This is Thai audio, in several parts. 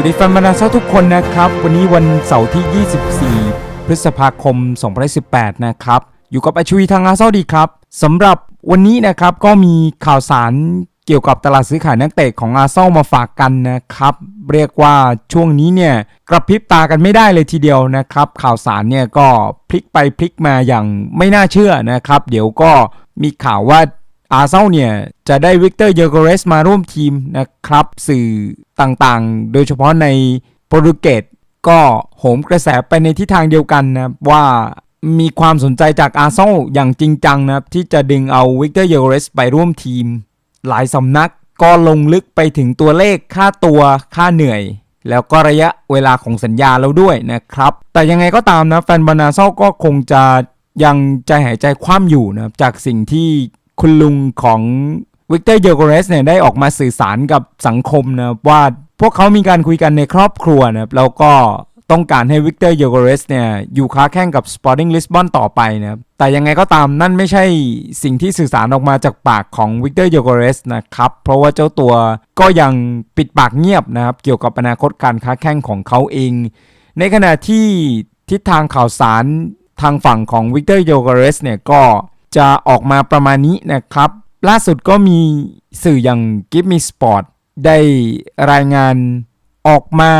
วัสดีแฟนบอลนาเซาทุกคนนะครับ วันนี้วันเสาร์ที่ 24 พฤษภาคม 2018 นะครับ อยู่กับอาชวีทางอาเซาดีครับสำหรับวันนี้นะครับก็มีข่าวสารเกี่ยวกับตลาดซื้อขายนักเตะของอาเซามาฝากกันนะครับ เรียกว่าช่วงนี้เนี่ยกระพริบตากันไม่ได้เลยทีเดียวนะครับ ข่าวสารเนี่ยก็พลิกไปพลิกมาอย่างไม่น่าเชื่อนะครับ เดี๋ยวก็มีข่าวว่า อาร์เซนอลเนี่ยจะได้วิกเตอร์เยอร์โกเรสมาร่วมทีมนะครับ สื่อต่างๆ โดยเฉพาะในโปรตุเกสก็โหมกระแสไปในทิศทางเดียวกันนะว่ามีความสนใจจากอาร์เซนอลอย่างจริงจังนะครับ ที่จะดึงเอาวิกเตอร์เยอร์โกเรสไปร่วมทีม หลายสำนักก็ลงลึกไปถึงตัวเลขค่าตัวค่าเหนื่อย แล้วก็ระยะเวลาของสัญญาแล้วด้วยนะครับ แต่ยังไงก็ตามนะแฟนบอลนาเซลก็คงจะยังใจหายใจคว่ำอยู่นะครับจากสิ่งที่ คุณลุงของวิกเตอร์เยอร์โกเรสเนี่ยได้ออกมาสื่อสารกับสังคมนะว่าพวกเขามีการคุยกันในครอบครัวนะครับแล้วก็ต้องการให้วิกเตอร์เยอร์โกเรสเนี่ยอยู่ค้าแข่งกับ Sporting Lisbon ต่อไปนะครับแต่ยังไงก็ตามนั่นไม่ใช่สิ่งที่สื่อสารออกมาจากปากของวิกเตอร์เยอร์โกเรสนะครับ เพราะว่าเจ้าตัวก็ยังปิดปากเงียบนะครับ เกี่ยวกับอนาคตการค้าแข่งของเขาเอง ในขณะที่ทิศทางข่าวสารทางฝั่งของวิกเตอร์โยกเรสเนี่ยก็ จะออกมาประมาณนี้นะครับ ล่าสุดก็มีสื่ออย่าง Give Me Sport ได้รายงานออกมา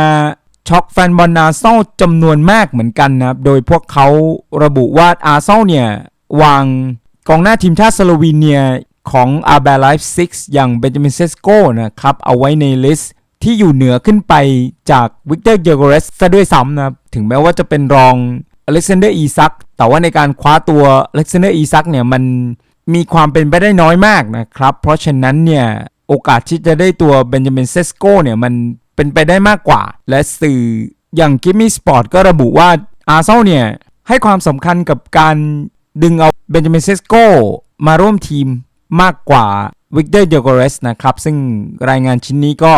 ช็อกแฟนบอลอาร์เซนอลจำนวนมากเหมือนกันนะครับ โดยพวกเขาระบุว่าอาร์เซนอลเนี่ย วางกองหน้าทีมชาติสโลวีเนียของอาร์เบลไลฟ์ซิกอย่างเบนจามินเซสโกนะครับ เอาไว้ในลิสต์ที่อยู่เหนือขึ้นไปจากวิกเตอร์เยโกเรสซะด้วยซ้ำนะครับ ถึงแม้ว่าจะเป็นรอง อเล็กซานเดอร์อีซักแต่ว่าในการคว้าตัวอเล็กซานเดอร์อีซักเนี่ยมันมีความเป็นไปได้น้อยมากนะครับ เพราะฉะนั้นเนี่ยโอกาสที่จะได้ตัวเบนจามินเซสโกเนี่ยมันเป็นไปได้มากกว่า และสื่ออย่างกิมมี่สปอร์ตก็ระบุว่าอาร์เซนเนี่ยให้ความสำคัญกับการดึงเอาเบนจามินเซสโกมาร่วมทีมมากกว่าวิกเตอร์เดโกเรสนะครับ ซึ่งรายงานชิ้นนี้ก็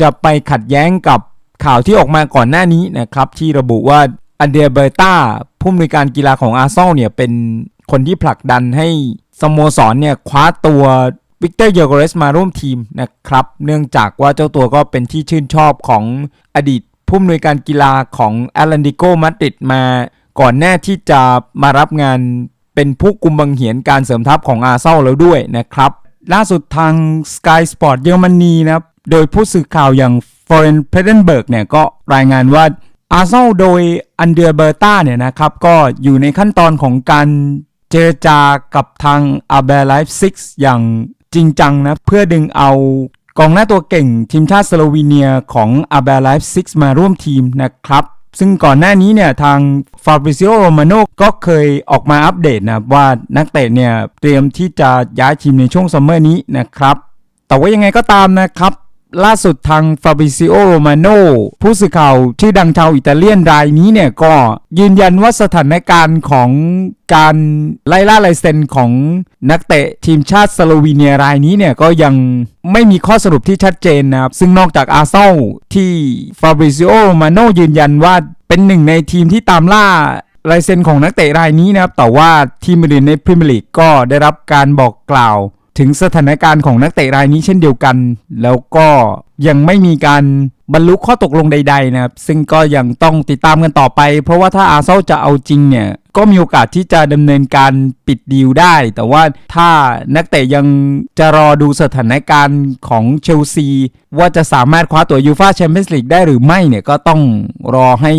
จะไปขัดแย้งกับข่าวที่ออกมาก่อนหน้านี้นะครับ ที่ระบุว่า อันเดียเบอร์ตาผู้อำนวยการกีฬาของอาร์เซนอลเนี่ยเป็นคนที่ผลักดันให้สโมสรเนี่ยคว้าตัววิกเตอร์เยอร์โกเรสมาร่วมทีมนะครับ เนื่องจากว่าเจ้าตัวก็เป็นที่ชื่นชอบของอดีตผู้อำนวยการกีฬาของแอตแลนติโกมาดริดมา ก่อนหน้าที่จะมารับงานเป็นผู้กุมบังเหียนการเสริมทัพของอาร์เซนอลแล้วด้วยนะครับ ล่าสุดทาง Sky Sport เยอรมนีนะครับ โดยผู้สื่อข่าวอย่างฟอเรนเพเดนเบิร์กเนี่ยก็รายงานว่า อาร์เซนโดยอันเดอร์เบอร์ตาเนี่ยนะครับก็อยู่ในขั้นตอนของการเจรจากับทางอาเบลไลฟ์ซิกอย่างจริงจังนะ เพื่อดึงเอากองหน้าตัวเก่งทีมชาติสโลวีเนียของอาเบลไลฟ์ซิกมาร่วมทีมนะครับซึ่งก่อนหน้านี้เนี่ยทางฟาบริซิโอโรมาโนก็เคยออกมาอัปเดตนะว่านักเตะเนี่ยเตรียมที่จะย้ายทีมในช่วงซัมเมอร์นี้นะครับ แต่ว่ายังไงก็ตามนะครับ ล่าสุดทางฟาบิซิโอโรมาโนผู้สื่อข่าวชื่อดังชาวอิตาเลียนรายนี้เนี่ยก็ยืนยันว่าสถานการณ์ของการไล่ล่าลายเซ็นของนักเตะทีมชาติสโลวีเนียรายนี้เนี่ยก็ยังไม่มีข้อสรุปที่ชัดเจนนะครับ ซึ่งนอกจากอาร์เซนอลที่ฟาบริซิโอโรมาโนยืนยันว่าเป็นหนึ่งในทีมที่ตามล่าลายเซ็นของนักเตะรายนี้นะครับ แต่ว่าทีมอื่นในพรีเมียร์ลีกก็ได้รับการบอกกล่าว ถึงสถานการณ์ของนักเตะรายนี้เช่นเดียวกัน แล้วก็ยังไม่มีการบรรลุข้อตกลงใด ๆ นะครับ ซึ่งก็ยังต้องติดตามกันต่อไป เพราะว่าถ้าอาเซนอลจะเอาจริงเนี่ย ก็มีโอกาสที่จะดำเนินการปิดดีลได้ แต่ว่าถ้านักเตะยังจะรอดูสถานการณ์ของเชลซี ว่าจะสามารถคว้าตัวยูฟาแชมเปี้ยนส์ลีกได้หรือไม่เนี่ย ก็ต้องรอให้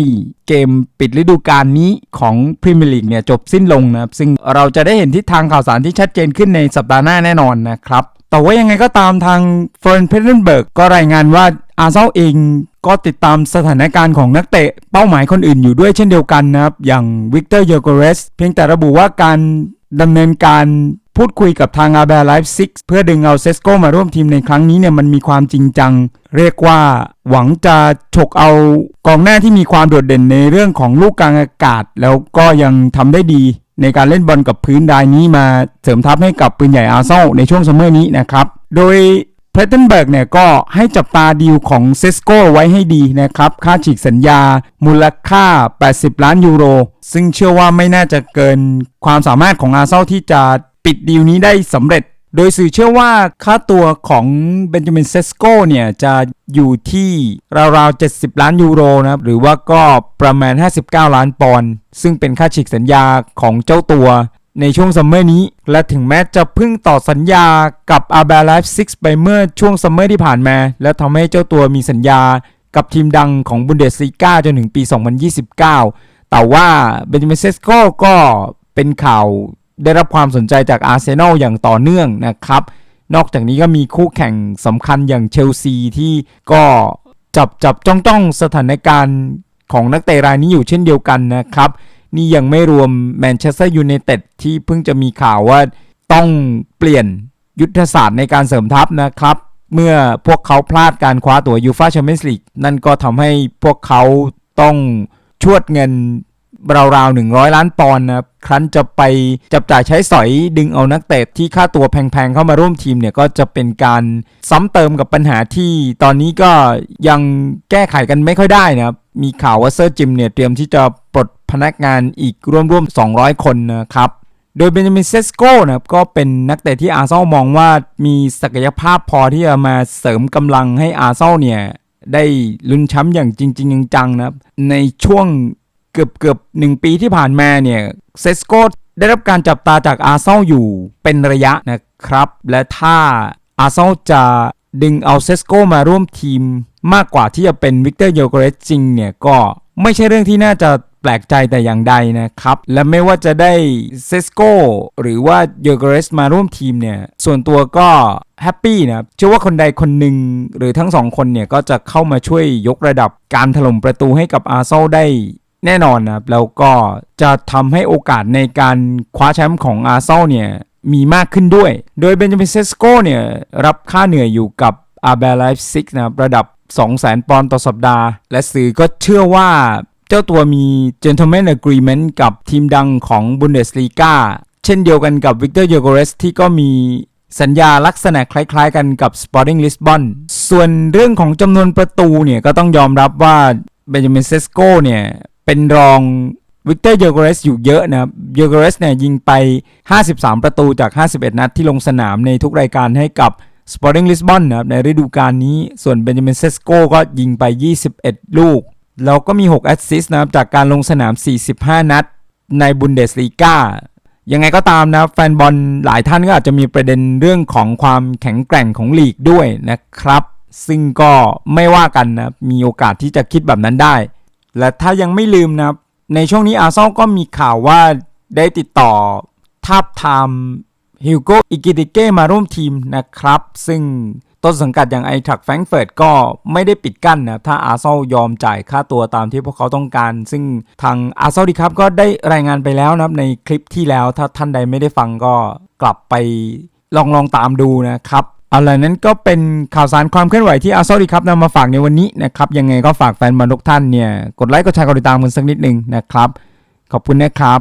เกมปิดฤดูกาลนี้ของพรีเมียร์ลีกเนี่ยจบสิ้นลงนะครับ ซึ่งเราจะได้เห็นทิศทางข่าวสารที่ชัดเจนขึ้นในสัปดาห์หน้าแน่นอนนะครับ แต่ว่ายังไงก็ตามทางเฟรนเพเดนเบิร์กก็รายงานว่าอาเซาเองก็ติดตามสถานการณ์ของนักเตะเป้าหมายคนอื่นอยู่ด้วยเช่นเดียวกันนะครับ อย่างวิกเตอร์เยอร์โกเรสเพียงแต่ระบุว่าการดำเนินการ พูดคุยกับทางอาแบร์ไลฟ์ซิกเพื่อดึงเอาเซสโกมาร่วมทีมในครั้งนี้เนี่ยมันมีความจริงจัง เรียกว่าหวังจะฉกเอากองหน้าที่มีความโดดเด่นในเรื่องของลูกกลางอากาศ แล้วก็ยังทำได้ดีในการเล่นบอลกับพื้นดายนี้มาเสริมทัพให้กับปืนใหญ่อาร์เซนอลในช่วงซัมเมอร์นี้นะครับ โดยเพลเทนเบิร์กเนี่ยก็ให้จับตาดีลของเซสโกไว้ให้ดีนะครับ ค่าฉีกสัญญา มูลค่า 80 ล้านยูโร ซึ่งเชื่อว่าไม่น่าจะเกินความสามารถของอาร์เซนอลที่จะ ปิดดีลนี้ได้สำเร็จ โดยสื่อเชื่อว่าค่าตัวของเบนจามินเซสโกเนี่ยจะอยู่ที่ราวๆ 70 ล้านยูโรนะครับ หรือว่าก็ประมาณ 59 ล้านปอนด์ซึ่งเป็นค่าฉีกสัญญาของเจ้าตัวในช่วงซัมเมอร์นี้ และถึงแม้จะเพิ่งต่อสัญญากับอาร์เบลไลฟ์ซิกไปเมื่อช่วงซัมเมอร์ที่ผ่านมา และทำให้เจ้าตัวมีสัญญากับทีมดังของบุนเดสลีกาจนถึงปี 2029 แต่ว่าเบนจามินเซสโกก็เป็นข่าว ได้รับความสนใจจากอาร์เซนอลอย่างต่อเนื่องนะครับ นอกจากนี้ก็มีคู่แข่งสำคัญอย่างเชลซีที่ก็จับจับจ้องจ้องสถานการณ์ของนักเตะรายนี้อยู่เช่นเดียวกันนะครับ นี่ยังไม่รวมแมนเชสเตอร์ยูไนเต็ดที่เพิ่งจะมีข่าวว่าต้องเปลี่ยนยุทธศาสตร์ในการเสริมทัพนะครับ เมื่อพวกเขาพลาดการคว้าตั๋วยูฟาแชมเปี้ยนส์ลีกนั่นก็ทำให้พวกเขาต้องชวดเงิน ราวๆ100ล้านปอนด์นะครับครั้นจะไปจับจ่ายใช้สอยดึงเอานักเตะที่ค่าตัวแพงๆเข้ามาร่วมทีมเนี่ยก็จะเป็นการซ้ำเติมกับปัญหาที่ตอนนี้ก็ยังแก้ไขกันไม่ค่อยได้นะครับมีข่าวว่าเซอร์จิมเนี่ยเตรียมที่จะปลดพนักงานอีกร่วมๆ 200 คนนะครับโดยเบนจามินเซสโกนะครับก็เป็นนักเตะที่อาร์เซนอลมองว่ามีศักยภาพพอที่จะมาเสริมกำลังให้อาร์เซนอลเนี่ยได้ลุ้นแชมป์อย่างจริง ๆ จังๆนะครับในช่วง เกือบเกือบหนึ่งปีที่ผ่านมาเนี่ยเซสโกได้รับการจับตาจากอาร์เซนอลอยู่เป็นระยะนะครับ และถ้าอาร์เซนอลจะดึงเอาเซสโกมาร่วมทีมมากกว่าที่จะเป็นวิกเตอร์โยโกเรสจริงเนี่ยก็ไม่ใช่เรื่องที่น่าจะแปลกใจแต่อย่างใดนะครับ และไม่ว่าจะได้เซสโกหรือว่าโยโกเรสมาร่วมทีมเนี่ยส่วนตัวก็แฮปปี้นะครับเชื่อว่าคนใดคนหนึ่งหรือทั้งสองคนเนี่ยก็จะเข้ามาช่วยยกระดับการถล่มประตูให้กับอาร์เซนอลได้ แน่นอนนะครับ แล้วก็จะทำให้โอกาสในการคว้าแชมป์ของอาร์เซนอลเนี่ยมีมากขึ้นด้วย โดยเบนจามินเซสโกเนี่ยรับค่าเหนื่อยอยู่กับอาร์เบลไลฟ์ซิกนะครับระดับ 200,000 ปอนด์ต่อสัปดาห์ และสื่อก็เชื่อว่าเจ้าตัวมี Gentleman Agreement กับทีมดังของบุนเดสลีกาเช่นเดียวกันกับวิกเตอร์โยโกเรสที่ก็มีสัญญาลักษณะคล้ายๆกันกับ Sporting Lisbon ส่วนเรื่องของจำนวนประตูเนี่ยก็ต้องยอมรับว่าเบนจามินเซสโกเนี่ย เป็นรองวิกเตอร์โยโกเรสอยู่เยอะนะครับโยโกเรสเนี่ยยิงไป 53 ประตูจาก 51 นัดที่ลงสนามในทุกรายการให้กับ Sporting Lisbon นะครับในฤดูกาลนี้ ส่วนเบนจามินเซสโกก็ยิงไป 21 ลูก แล้วก็มี 6 แอสซิสต์นะครับจากการลงสนาม 45 นัดในบุนเดสลีกายังไงก็ตามนะแฟนบอลหลายท่านก็อาจจะมีประเด็นเรื่องของความแข็งแกร่งของลีกด้วยนะครับ ซึ่งก็ไม่ว่ากันนะมีโอกาสที่จะคิดแบบนั้นได้ และถ้ายังไม่ลืมนะครับในช่วงนี้อาร์เซนอลก็มีข่าวว่าได้ติดต่อทาบทามฮิวโกอิกิติเก้มาร่วมทีมนะครับ ซึ่งต้นสังกัดอย่างไอทักแฟรงเฟิร์ตก็ไม่ได้ปิดกั้นนะ ถ้าอาร์เซอยอมจ่ายค่าตัวตามที่พวกเขาต้องการ ซึ่งทางอาร์เซอลดีครับก็ได้รายงานไปแล้วนะครับในคลิปที่แล้วถ้าท่านใดไม่ได้ฟังก็กลับไปลองลองตามดูนะครับ เอาล่ะนั้นก็เป็นข่าวสารความเคลื่อนไหวที่อาร์เซนอลดีครับนำมาฝากในวันนี้นะครับยังไงก็ฝากแฟนบอลทุกท่านเนี่ยกดไลค์กดแชร์กดติดตามกันสักนิดหนึ่งนะครับ ขอบคุณนะครับ